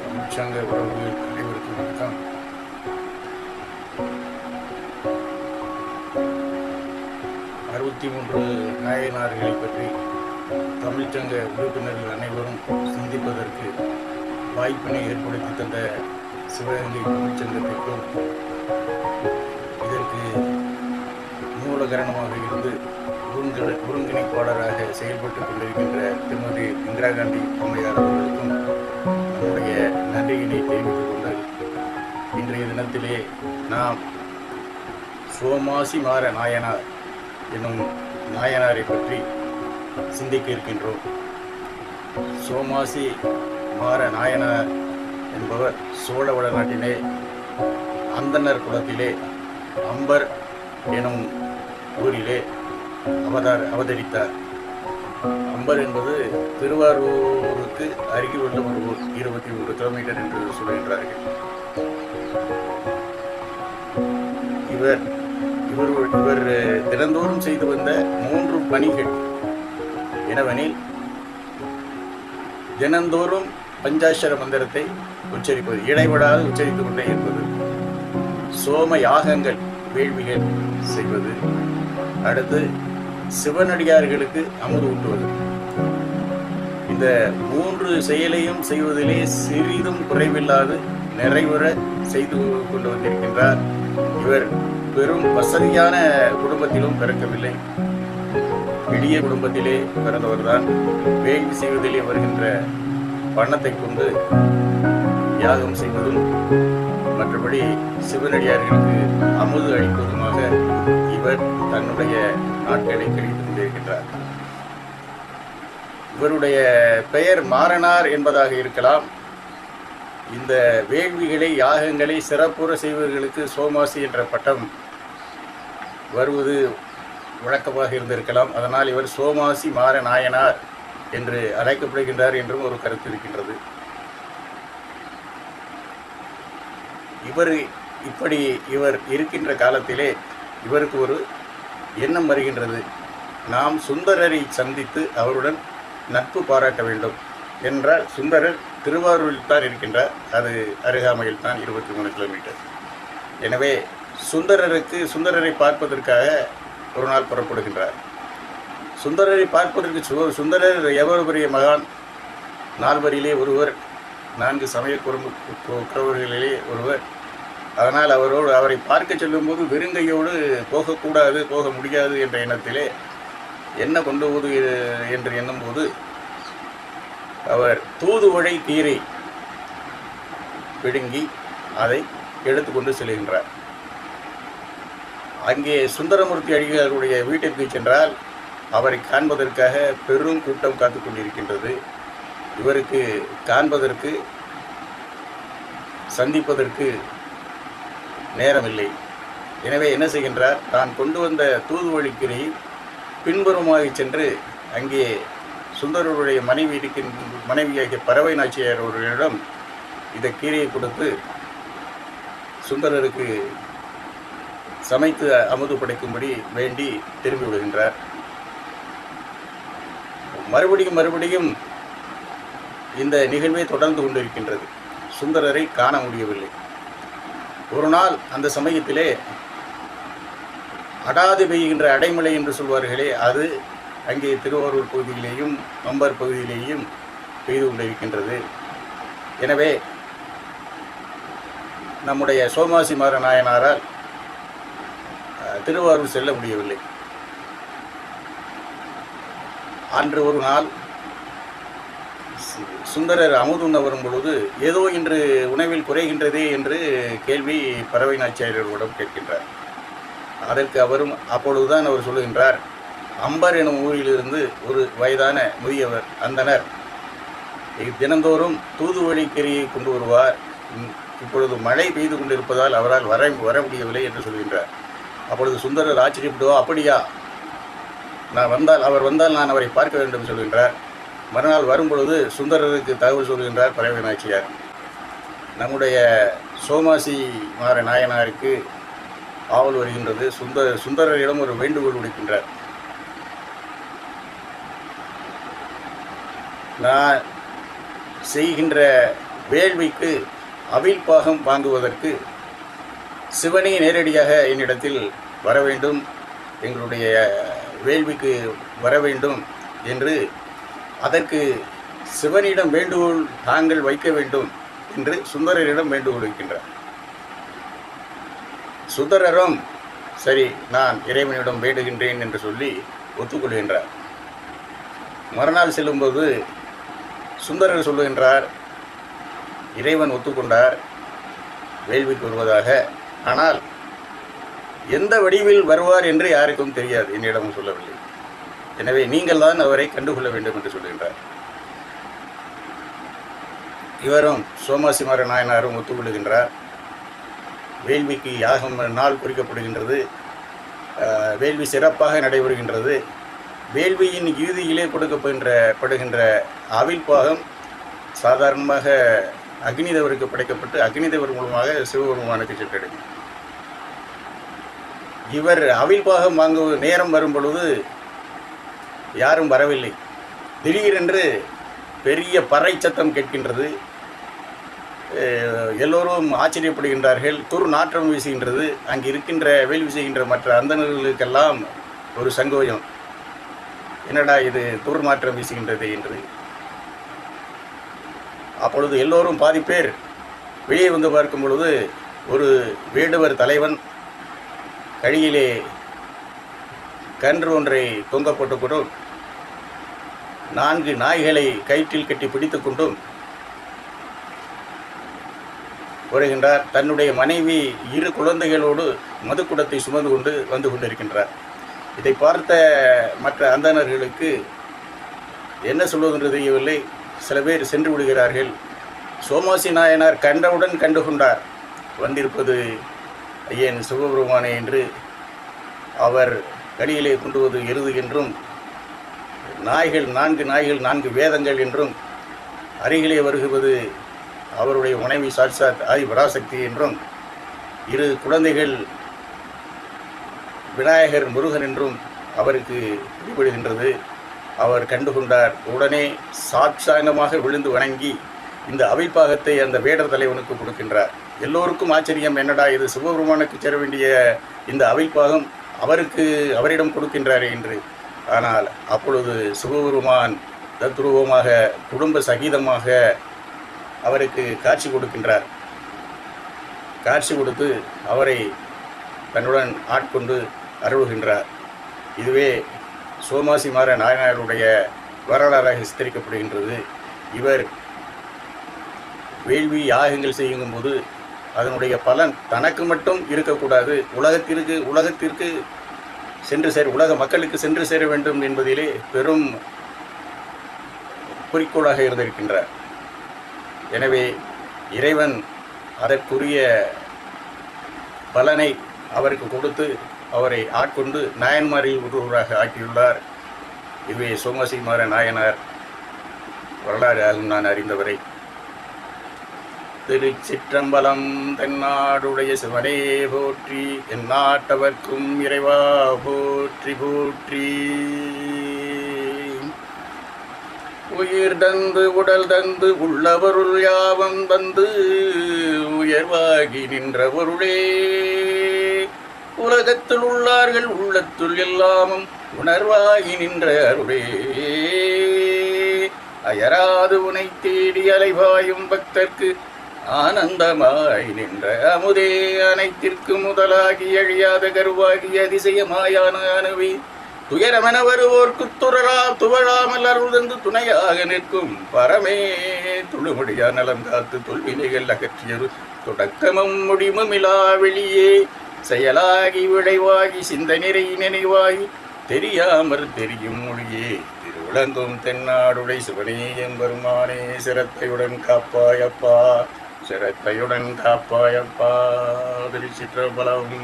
தமிழ்ச்சங்க உறவுகள் அனைவருக்கும் வணக்கம் அறுபத்தி மூன்று நாயனார்களை பற்றி தமிழ்ச்சங்க உறுப்பினர்கள் அனைவரும் சிந்திப்பதற்கு வாய்ப்பினை ஏற்படுத்தி தந்த சிவகங்கை தமிழ்ச்சங்கத்திற்கும் மூலகரணமாக இருந்து ஒருங்கிணை ஒருங்கிணைப்பாளராக செயல்பட்டு கொண்டிருக்கின்ற திருமதி இந்திரா காந்தி அம்மையார் அவர்களுக்கும் நம்முடைய நன்றியினை தெரிவித்துக் கொண்டு இன்றைய தினத்திலே நாம் சோமாசி மாற நாயனார் என்னும் நாயனாரை பற்றி சிந்திக்க இருக்கின்றோம். சோமாசி மாற நாயனார் என்பவர் சோழவள நாட்டிலே அந்தனர் குலத்திலே அம்பர் எனும் ஊரிலே அவதார் அவதரித்தார். அம்பர் என்பது திருவாரூருக்கு அருகில் உள்ள ஒரு ஊர் இருபத்தி மூன்று கிலோமீட்டர் என்று சொல்கின்றார்கள். இவர் இவர் இவர் தினந்தோறும் செய்து வந்த மூன்று பணிகள் எனவெனில் தினந்தோறும் பஞ்சாட்சர மந்திரத்தை உச்சரிப்பது இடைவிடாது உச்சரித்துக் கொண்டே இருப்பது சோம யாகங்கள் வேள்விகள் செய்வது அடுத்து சிவனடியார்களுக்கு அமுது ஊட்டுவது. இந்த மூன்று செயலையும் செய்வதிலே சிறிதும் குறைவில்லாது நிறைவுற செய்து கொண்டு வந்திருக்கின்றார். இவர் பெரும் வசதியான குடும்பத்திலும் பிறக்கவில்லை. எளிய குடும்பத்திலே பிறந்தவர்தான். வேள்வி செய்வதிலே வருகின்ற பணத்தை கொண்டு யாகம் செய்வதும் மற்றபடி சிவனடியார்களுக்கு அமுது அளிப்பதுமாக இவர் தன்னுடைய நாட்களை கழித்து கொண்டிருக்கின்றார். இவருடைய பெயர் மாறனார் என்பதாக இருக்கலாம். இந்த வேள்விகளை யாகங்களை சிறப்புற செய்வர்களுக்கு சோமாசி என்ற பட்டம் வருவது வழக்கமாக இருந்திருக்கலாம். அதனால் இவர் சோமாசி மாற நாயனார் என்று அழைக்கப்படுகின்றார் என்றும் ஒரு கருத்து இருக்கின்றது. இவர் இப்படி இவர் இருக்கின்ற காலத்திலே இவருக்கு ஒரு எண்ணம் வருகின்றது. நாம் சுந்தரரை சந்தித்து அவருடன் நட்பு பாராட்ட வேண்டும் என்றால் சுந்தரர் திருவாரூரில் தான் இருக்கின்றார். அது அருகாமையில் தான் இருபத்தி மூணு கிலோமீட்டர். எனவே சுந்தரருக்கு சுந்தரரை பார்ப்பதற்காக ஒரு நாள் புறப்படுகின்றார். சுந்தரரை பார்ப்பதற்கு சு- சுந்தரர் எவ்வளவு பெரிய மகான்? நால்வரிலே ஒருவர் நான்கு சமய குறும்பு உறவர்களிலே ஒருவர் அதனால் அவரோடு அவரை பார்க்க செல்லும்போது வெறுங்கையோடு போகக்கூடாது போக முடியாது என்ற எண்ணத்திலே என்ன கொண்டு போவது என்று எண்ணும்போது அவர் தூதுவழை தீரை பிடுங்கி அதை எடுத்துக்கொண்டு செல்கின்றார். அங்கே சுந்தரமூர்த்தி அடிகளாருடைய வீட்டிற்கு சென்றால் அவரை காண்பதற்காக பெரும் கூட்டம் காத்து கொண்டிருக்கின்றது. இவருக்கு காண்பதற்கு சந்திப்பதற்கு நேரமில்லை. எனவே என்ன செய்கின்றார்? தான் கொண்டு வந்த தூதுவழிக்கிரை பின்புறமாக சென்று அங்கே சுந்தரருடைய மனைவி இருக்கின்ற மனைவியாகிய பறவை நாச்சியார் அவர்களிடம் இந்த கீரையை கொடுத்து சுந்தரருக்கு சமைத்து அமுது படைக்கும்படி வேண்டி திரும்பி விடுகின்றார் மறுபடியும் மறுபடியும் இந்த நிகழ்வே தொடர்ந்து கொண்டிருக்கின்றது. சுந்தரரை காண முடியவில்லை. ஒரு நாள் அந்த சமயத்திலே அடாது பெய்கின்ற அடைமலை என்று சொல்வார்களே அது அங்கே திருவாரூர் பகுதியிலேயும் நம்பர் பகுதியிலேயும் பெய்து கொண்டிருக்கின்றது. எனவே நம்முடைய சோமாசி மாற நாயனாரால் திருவாரூர் செல்ல முடியவில்லை. அன்று ஒரு நாள் சுந்தரர் அமுதுண்ண வரும் பொழுது ஏதோ இன்று உணவில் குறைகின்றதே என்று கேள்வி பறவை நாச்சியாரிடம் கேட்கின்றார். அதற்கு அவரும் அப்பொழுதுதான் அவர் சொல்லுகின்றார் அம்பர் எனும் ஊரிலிருந்து ஒரு வயதான முதியவர் அந்தனர் தினந்தோறும் தூதுவழி கரியை கொண்டு வருவார். இப்பொழுது மழை பெய்து கொண்டிருப்பதால் அவரால் வர வர முடியவில்லை என்று சொல்கின்றார். அப்பொழுது சுந்தரர் ஆச்சரியப்படுவா? அப்படியா. நான் வந்தால் அவர் வந்தால் நான் அவரை பார்க்க வேண்டும் என்று சொல்கின்றார். மறுநாள் வரும்பொழுது சுந்தரருக்கு தகவல் சொல்கின்றார் பறவை நாச்சியார் நம்முடைய சோமாசி மாற நாயனாருக்கு ஆவல் வருகின்றது. சுந்தர சுந்தரரிடம் ஒரு வேண்டுகோள் விடுக்கின்றார். நான் செய்கின்ற வேள்விக்கு அவில் பாகம் வாங்குவதற்கு சிவனே நேரடியாக என்னிடத்தில் வர வேண்டும் எங்களுடைய வேள்விக்கு வர வேண்டும் என்று அதற்கு சிவனிடம் வேண்டுகோள் தாங்கள் வைக்க வேண்டும் என்று சுந்தரரிடம் வேண்டுகோள் வைக்கின்றார். சுந்தரரும் சரி நான் இறைவனிடம் வேண்டுகின்றேன் என்று சொல்லி ஒத்துக்கொள்கின்றார். மறுநாள் செல்லும்போது சுந்தரர் சொல்லுகின்றார் இறைவன் ஒத்துக்கொண்டார் வேள்விக்கு வருவதாக. ஆனால் எந்த வடிவில் வருவார் என்று யாருக்கும் தெரியாது என்னிடமும் சொல்லவில்லை. எனவே நீங்கள் தான் அவரை கண்டுகொள்ள வேண்டும் என்று சொல்கின்றார் இவரும் சோமாசிமார நாயனாரும் ஒத்துக்கொள்கின்றார். வேள்விக்கு யாகம் நாள் குறிக்கப்படுகின்றது. வேள்வி சிறப்பாக நடைபெறுகின்றது. வேள்வியின் இறுதியிலே கொடுக்கப்படுகின்ற படுகின்ற அவில் பாகம் சாதாரணமாக அக்னிதேவருக்கு படைக்கப்பட்டு அக்னிதேவர் மூலமாக சிவபெருமானுக்கு சென்றடையும். இவர் அவில் பாகம் வாங்க நேரம் வரும் பொழுது யாரும் வரவில்லை. திடீரென்று பெரிய பறை சத்தம் கேட்கின்றது. எல்லோரும் ஆச்சரியப்படுகின்றார்கள். துர் நாற்றம் வீசுகின்றது. அங்கு இருக்கின்ற வேள்வி செய்கின்ற மற்ற அந்தணர்களுக்கெல்லாம் ஒரு சங்கோயம் என்னடா இது துர் நாற்றம் வீசுகின்றது என்று. அப்பொழுது எல்லோரும் பாதி பேர் வெளியே வந்து பார்க்கும் பொழுது ஒரு வேடுவர் தலைவன் கழியிலே கன்று ஒன்றை தொங்கப்பட்டுக்கொண்டும் நான்கு நாய்களை கயிற்றில் கட்டி பிடித்து கொண்டும் வருகின்றார். தன்னுடைய மனைவி இரு குழந்தைகளோடு மதுக்குடத்தை சுமந்து கொண்டு வந்து கொண்டிருக்கின்றார். இதை பார்த்த மற்ற அந்தணர்களுக்கு என்ன சொல்வதென்று தெரியவில்லை. சில பேர் சென்று விடுகிறார்கள். சோமாசி நாயனார் கண்டவுடன் கண்டு கொண்டார். வந்திருப்பது ஐயன் சிவபெருமானே என்று அவர் கடியிலே கொண்டு எருது என்றும் நாய்கள் நான்கு நாய்கள் நான்கு வேதங்கள் என்றும் அருகிலே வருகிறது அவருடைய மனைவி சாட்சாத் ஆதி பராசக்தி என்றும் இரு குழந்தைகள் விநாயகர் முருகன் என்றும் அவருக்கு வெளிப்படுகின்றது அவர் கண்டுகொண்டார் உடனே சாட்சாங்கமாக விழுந்து வணங்கி இந்த அவைப்பாகத்தை அந்த வேடர் தலைவனுக்கு கொடுக்கின்றார். எல்லோருக்கும் ஆச்சரியம் என்னடா இது சிவபெருமானுக்கு சேர வேண்டிய இந்த அவைப்பாகம் அவருக்கு அவரிடம் கொடுக்கின்றாரே என்று. ஆனால் அப்பொழுது சிவபெருமான் தத்ரூபமாக குடும்ப சகிதமாக அவருக்கு காட்சி கொடுக்கின்றார். காட்சி கொடுத்து அவரை தன்னுடன் ஆட்கொண்டு அருள்கின்றார். இதுவே சோமாசி மாற நாயனாருடைய வரலாறாக சித்தரிக்கப்படுகின்றது. இவர் வேள்வி யாகங்கள் செய்யும்போது அதனுடைய பலன் தனக்கு மட்டும் இருக்கக்கூடாது. உலகத்திற்கு உலகத்திற்கு சென்று சேர உலக மக்களுக்கு சென்று சேர வேண்டும் என்பதிலே பெரும் குறிக்கோளாக இருந்திருக்கின்றார். எனவே இறைவன் அதற்குரிய பலனை அவருக்கு கொடுத்து அவரை ஆட்கொண்டு நாயன்மாரில் ஒருவராக ஆக்கியுள்ளார். இதுவே சோமசிமார நாயனார் வரலாறு ஆகும் நான் அறிந்தவரை. திருச்சிற்றம்பலம் தென்னாடுடைய சிவனே போற்றி எந்நாட்டவர்க்கும் இறைவா போற்றி போற்றி. உயிர் தந்து உடல் தந்து உள்ளவருள் யாவம் தந்து உயர்வாகி நின்ற பொருளே உலகத்தில் உள்ளார்கள் உள்ளத்துள் எல்லாமும் உணர்வாகி நின்ற அருளே அயராது உனை தேடி அலைவாயும் பக்தர்க்கு ஆனந்தமாய் நின்ற அமுதே அனைத்திற்கு முதலாகி அழியாத கருவாகி அதிசயமாயான அணுவி துயரமென வருவோர்க்கு துறரா துவழாமல் அருள் தந்து துணையாக நிற்கும் பரமே துளுமுடியா நலம் காத்து தொல்வினைகள் அகற்றியது தொடக்கமும் முடிமுமிலா வெளியே செயலாகி விளைவாகி சிந்தனிறை நினைவாகி தெரியாமற் தெரியும் மொழியே திருவிளங்கும் தென்னாடுடை சிவனே எம்பெருமானே சிரத்தையுடன் காப்பாயப்பா சிறப்பையுடன் காப்பாயப்பா. திருச்சிற்றம்பலம்